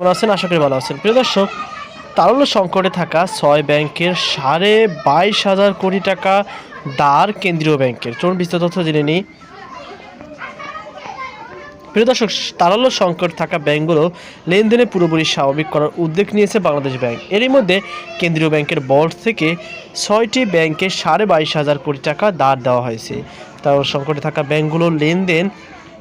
কেমন আছেন? আশা করি ভালো আছেন। প্রিয় দর্শক, তারল্য সংকটে থাকা ছয় ব্যাংকের সাড়ে বাইশ হাজার কোটি টাকা দার কেন্দ্রীয় ব্যাংকের। চলুন বিস্তারিত তথ্য জেনে নিই। প্রিয় দর্শক, তারল্য সংকট থাকা ব্যাংকগুলো লেনদেনে পুরোপুরি স্বাভাবিক করার উদ্যোগ নিয়েছে বাংলাদেশ ব্যাংক। এরই মধ্যে কেন্দ্রীয় ব্যাংকের বোর্ড থেকে ছয়টি ব্যাংকে সাড়ে বাইশ হাজার কোটি টাকা দাঁড় দেওয়া হয়েছে। তারল্য সংকটে থাকা ব্যাংকগুলোর লেনদেন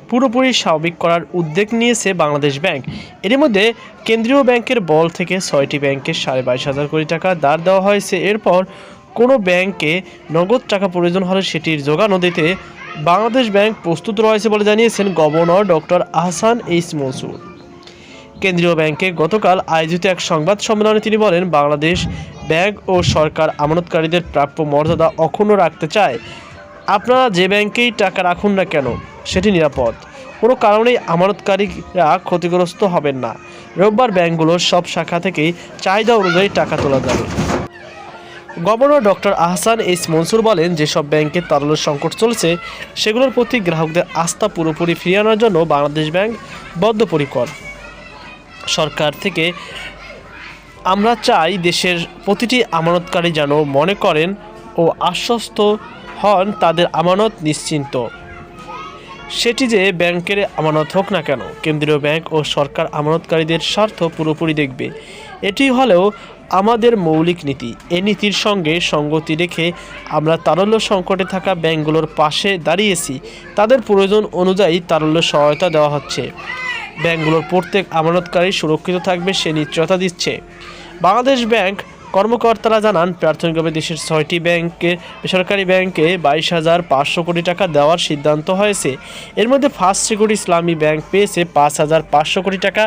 পুরোপুরি স্বাভাবিক করার উদ্যোগ নিয়েছে বাংলাদেশ ব্যাংক। এর মধ্যে কেন্দ্রীয় ব্যাংকের বল থেকে ছয়টি ব্যাংকে সাড়ে বাইশ হাজার কোটি টাকা দাঁড় দেওয়া হয়েছে। এরপর কোনো ব্যাংকে নগদ টাকা প্রয়োজন হলে সেটির যোগানো দিতে বাংলাদেশ ব্যাংক প্রস্তুত রয়েছে বলে জানিয়েছেন governor doctor Ahsan H Mansur. কেন্দ্রীয় ব্যাংকে গতকাল আয়োজিত এক সংবাদ সম্মেলনে তিনি বলেন, বাংলাদেশ ব্যাংক ও সরকার আমানতকারীদের প্রাপ্য মর্যাদা অক্ষুণ্ণ রাখতে চায়। আপনারা যে ব্যাংকেই টাকা রাখুন না কেন সেটি নিরাপদ। কোনো কারণেই আমানতকারীরা ক্ষতিগ্রস্ত হবেন না। রোববার ব্যাংকগুলোর সব শাখা থেকেই চাহিদা অনুযায়ী টাকা তোলা যাবে। Governor doctor Ahsan S Mansur বলেন, যেসব ব্যাংকে তারল্য সংকট চলছে, সেগুলোর প্রতি গ্রাহকদের আস্থা পুরোপুরি ফিরিয়ে আনার জন্য বাংলাদেশ ব্যাংক বদ্ধপরিকর। সরকার থেকে আমরা চাই দেশের প্রতিটি আমানতকারী যেন মনে করেন ও আশ্বস্ত হন তাদের আমানত নিশ্চিন্ত। সেটি যে ব্যাংকের আমানত হোক না কেন, কেন্দ্রীয় ব্যাংক ও সরকার আমানতকারীদের স্বার্থ পুরোপুরি দেখবে। এটি হলেও আমাদের মৌলিক নীতি। এই নীতির সঙ্গে সঙ্গতি রেখে আমরা তারল্য সংকটে থাকা ব্যাংকগুলোর পাশে দাঁড়িয়েছি। তাদের প্রয়োজন অনুযায়ী তারল্য সহায়তা দেওয়া হচ্ছে। ব্যাংকগুলোর প্রত্যেক আমানতকারী সুরক্ষিত থাকবে সে নিশ্চয়তা দিচ্ছে। বাংলাদেশ ব্যাংক কর্মকর্তারা জানান, প্রাথমিকভাবে দেশের ছয়টি ব্যাংকে, বেসরকারি ব্যাংকে বাইশ হাজার পাঁচশো কোটি টাকা দেওয়ার সিদ্ধান্ত হয়েছে। এর মধ্যে ফার্স্ট সিকিউরিটি ইসলামী ব্যাংক পেয়েছে পাঁচ হাজার পাঁচশো কোটি টাকা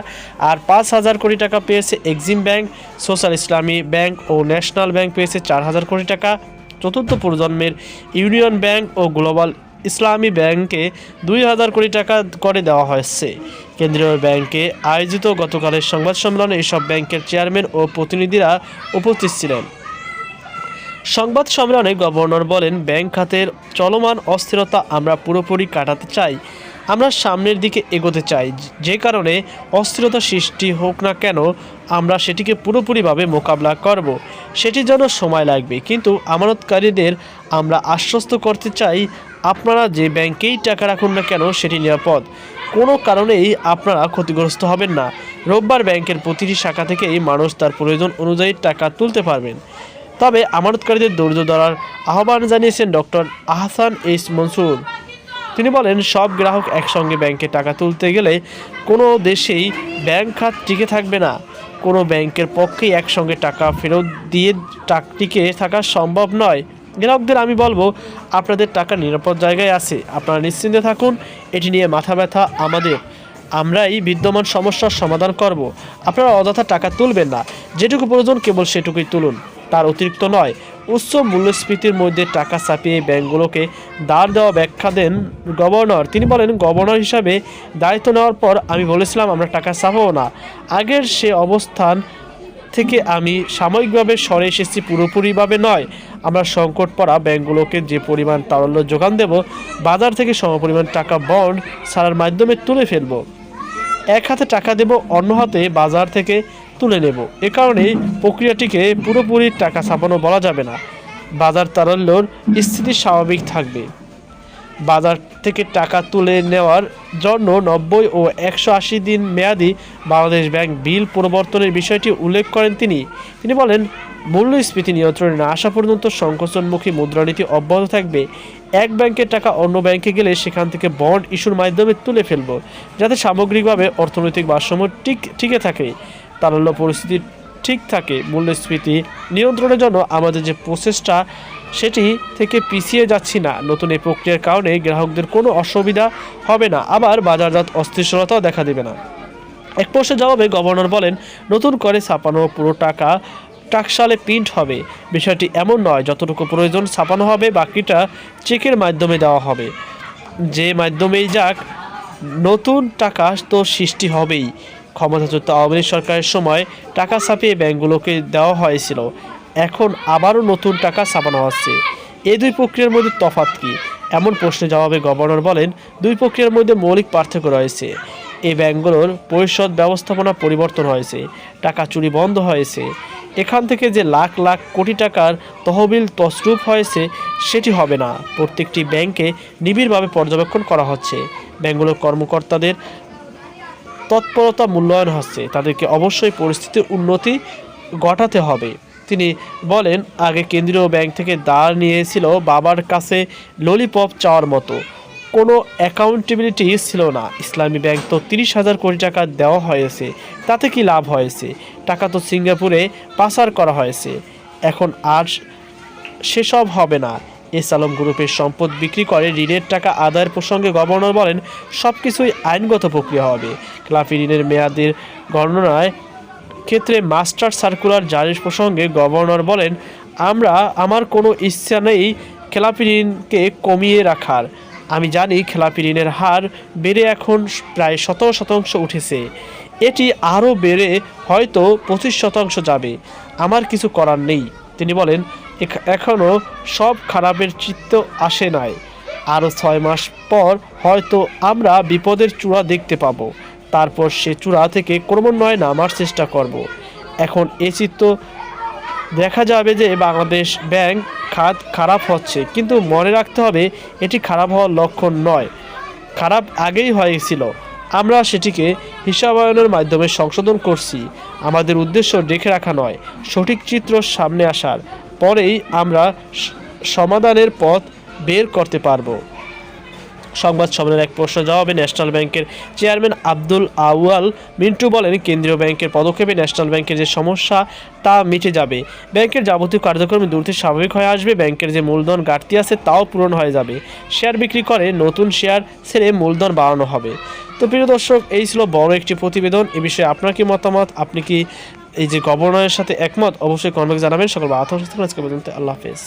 আর পাঁচ হাজার কোটি টাকা পেয়েছে Exim bank, social Islami bank ও ন্যাশনাল ব্যাংক পেয়েছে চার হাজার কোটি টাকা। চতুর্থ প্রজন্মের ইউনিয়ন ব্যাংক ও গ্লোবাল ইসলামী ব্যাংকে দুই হাজার কোটি টাকা করে দেওয়া হয়েছে। কেন্দ্রীয় ব্যাংকে আয়োজিত গতকালের সংবাদ সম্মেলনে এসব ব্যাংকের চেয়ারম্যান ও প্রতিনিধিরা উপস্থিত ছিলেন। সংবাদ সম্মেলনে গভর্নর বলেন, ব্যাংক খাতের চলমান অস্থিরতা আমরা পুরোপুরি কাটাতে চাই। আমরা সামনের দিকে এগোতে চাই। যে কারণে অস্থিরতা সৃষ্টি হোক না কেন, আমরা সেটিকে পুরোপুরিভাবে মোকাবিলা করব। সেটির জন্য সময় লাগবে। কিন্তু আমানতকারীদের আমরা আশ্বস্ত করতে চাই আপনারা যে ব্যাংকেই টাকা রাখুন না কেন, সেটি নিরাপদ। কোনো কারণেই আপনারা ক্ষতিগ্রস্ত হবেন না। রোববার ব্যাংকের প্রতিটি শাখা থেকেই মানুষ তার প্রয়োজন অনুযায়ী টাকা তুলতে পারবেন। তবে আমানতকারীদের ধৈর্য ধরার আহ্বান জানিয়েছেন ডক্টর আহসান এইস মনসুর। তিনি বলেন, সব গ্রাহক একসঙ্গে ব্যাংকে টাকা তুলতে গেলে কোনো দেশেই ব্যাংক খাত টিকে থাকবে না। কোনো ব্যাংকের পক্ষেই একসঙ্গে টাকা ফেরত দিয়ে টাক টিকে থাকা সম্ভব নয়। গ্রাহকদের আমি বলব, আপনাদের টাকা নিরাপদ জায়গায় আছে, আপনারা নিশ্চিন্তে থাকুন, এটি নিয়ে মাথা ব্যথা আমাদের। আমরাই বিদ্যমান সমস্যার সমাধান করব। আপনারা অযথা টাকা তুলবেন না, যেটুকু প্রয়োজন কেবল সেটুকুই তুলুন। তার অতিরিক্ত নয়, উচ্চ মূল্যস্ফীতির মধ্যে টাকা চাপিয়ে ব্যাংকগুলোকে দাঁড় দেওয়া ব্যাখ্যা দেন গভর্নর। তিনি বলেন, গভর্নর হিসাবে দায়িত্ব নেওয়ার পর আমি বলেছিলাম, আমরা টাকা চাপাবো না। আগের সে অবস্থান থেকে আমি সাময়িকভাবে সরে এসেছি পুরোপুরিভাবে নয়। আমরা সংকট পড়া ব্যাংকগুলোকে যে পরিমাণ তারল্য যোগান দেব, বাজার থেকে সমপরিমাণ টাকা বন্ড ছাড়ার মাধ্যমে তুলে ফেলব। এক হাতে টাকা দেব, অন্য হাতে বাজার থেকে তুলে নেব। এ কারণে প্রক্রিয়াটিকে পুরোপুরি টাকা ছাপানো বলা যাবে না। বাজার তারল্যর স্থিতি স্বাভাবিক থাকবে। বাজার থেকে টাকা তুলে নেওয়ার জন্য নব্বই ও একশো আশি দিন মেয়াদি বাংলাদেশ ব্যাংক বিল পরিবর্তনের বিষয়টি উল্লেখ করেন তিনি। তিনি বলেন, মূল্যস্ফীতি নিয়ন্ত্রণে না আসা পর্যন্ত সংকোচনমুখী মুদ্রানীতি অব্যাহত থাকবে। এক ব্যাংকের টাকা অন্য ব্যাংকে গেলে সেখান থেকে বন্ড ইস্যুর মাধ্যমে তুলে ফেলব, যাতে সামগ্রিকভাবে অর্থনৈতিক ভারসাম্য ঠিক টিকে থাকে। তারল্য পরিস্থিতি ঠিক থাকে, মূল্যস্ফীতি নিয়ন্ত্রণের জন্য আমাদের যে প্রচেষ্টা সেটি থেকে পিছিয়ে যাচ্ছি না। নতুন এই প্রক্রিয়ার কারণে গ্রাহকদের কোনো অসুবিধা হবে না। আবার বাজারজাত অস্থিরতাও দেখা দেবে না। এক প্রশ্নের জবাবে গভর্নর বলেন, নতুন করে ছাপানো পুরো টাকা টাকশালে প্রিন্ট হবে। বিষয়টি এমন নয় যতটুকু প্রয়োজন ছাপানো হবে, বাকিটা চেকের মাধ্যমে দেওয়া হবে। যে মাধ্যমেই যাক, নতুন টাকা তো সৃষ্টি হবেই। ক্ষমতাচ্যুত আওয়ামী সরকারের সময় টাকা ছাপিয়ে ব্যাংকগুলোকে দেওয়া হয়েছিল। এখন আবারও নতুন টাকা ছাপানো হচ্ছে এই দুই প্রক্রিয়ার মধ্যে তফাৎ কী? এমন প্রশ্নের জবাবে গভর্নর বলেন, দুই প্রক্রিয়ার মধ্যে মৌলিক পার্থক্য রয়েছে। এই ব্যাংকগুলোর পরিশোধ ব্যবস্থাপনা পরিবর্তন হয়েছে, টাকা চুরি বন্ধ হয়েছে। এখান থেকে যে লাখ লাখ কোটি টাকার তহবিল তসরুপ হয়েছে, সেটি হবে না। প্রত্যেকটি ব্যাংকে নিবিড়ভাবে পর্যবেক্ষণ করা হচ্ছে। ব্যাংকগুলোর কর্মকর্তাদের তৎপরতা মূল্যায়ন হচ্ছে। তাদেরকে অবশ্যই পরিস্থিতির উন্নতি ঘটাতে হবে। তিনি বলেন, আগে কেন্দ্রীয় ব্যাংক থেকে দাঁড় নিয়েছিল বাবার কাছে ললিপপ চাওয়ার মতো। কোনো অ্যাকাউন্টেবিলিটি ছিল না। ইসলামী ব্যাংক তো তিরিশ হাজার কোটি টাকা দেওয়া হয়েছে। তাতে কি লাভ হয়েছে? টাকা তো সিঙ্গাপুরে পাচার করা হয়েছে। এখন আর সেসব হবে না। এস আলম গ্রুপের সম্পদ বিক্রি করে ঋণের টাকা আদায়ের প্রসঙ্গে গভর্নর বলেন সব কিছুই আইনগত প্রক্রিয়া হবে। খেলাপি ঋণের মেয়াদের গণনায় ক্ষেত্রে মাস্টার সার্কুলার জারির প্রসঙ্গে গভর্নর বলেন, আমরা, আমার কোনো ইচ্ছা নেই খেলাপি ঋণকে কমিয়ে রাখার। আমি জানি খেলাপি ঋণের হার বেড়ে এখন প্রায় সতেরো শতাংশ উঠেছে। এটি আরও বেড়ে হয়তো পঁচিশ শতাংশ যাবে। আমার কিছু করার নেই। তিনি বলেন, "এখ- এখনও সব খারাপের চিত্ত আসে নাই। আরও ছয় মাস পর হয়তো আমরা বিপদের চূড়া দেখতে পাবো। তারপর সে চূড়া থেকে ক্রমান্বয়ে নামার চেষ্টা করব। এখন এ চিত্র দেখা যাবে যে বাংলাদেশ ব্যাংক খাত খারাপ হচ্ছে, কিন্তু মনে রাখতে হবে এটি খারাপ হওয়ার লক্ষণ নয়। খারাপ আগেই হয়েছিল। আমরা সেটিকে হিসাবায়নের মাধ্যমে সংশোধন করছি। আমাদের উদ্দেশ্য রেখে রাখা নয়, সঠিক চিত্র সামনে আসার। পরেই আমরা সমাধানের পথ বের করতে পারব। সংবাদ সম্মেলনের এক প্রশ্ন জবাবে ন্যাশনাল ব্যাংকের চেয়ারম্যান আব্দুল আউয়াল মিন্টু বলেন, কেন্দ্রীয় ব্যাংকের পদক্ষেপে ন্যাশনাল ব্যাংকের যে সমস্যা, তা মিটে যাবে। ব্যাংকের যাবতীয় কার্যক্রম দ্রুত স্বাভাবিক হয়ে আসবে, ব্যাংকের যে মূলধন ঘাটতি আছে, তাও পূরণ হয়ে যাবে। শেয়ার বিক্রি করে নতুন শেয়ার ছেড়ে মূলধন বাড়ানো হবে। তো প্রিয় দর্শক, এই ছিল বড় একটি প্রতিবেদন। এ বিষয়ে আপনার কি মতামত? আপনি কি এই যে গভর্নরের সাথে একমত? অবশ্যই কনভেক্ট জানাবেন। সকল আত্মসচেতন আজকে পর্যন্ত আল্লাহ হাফেজ।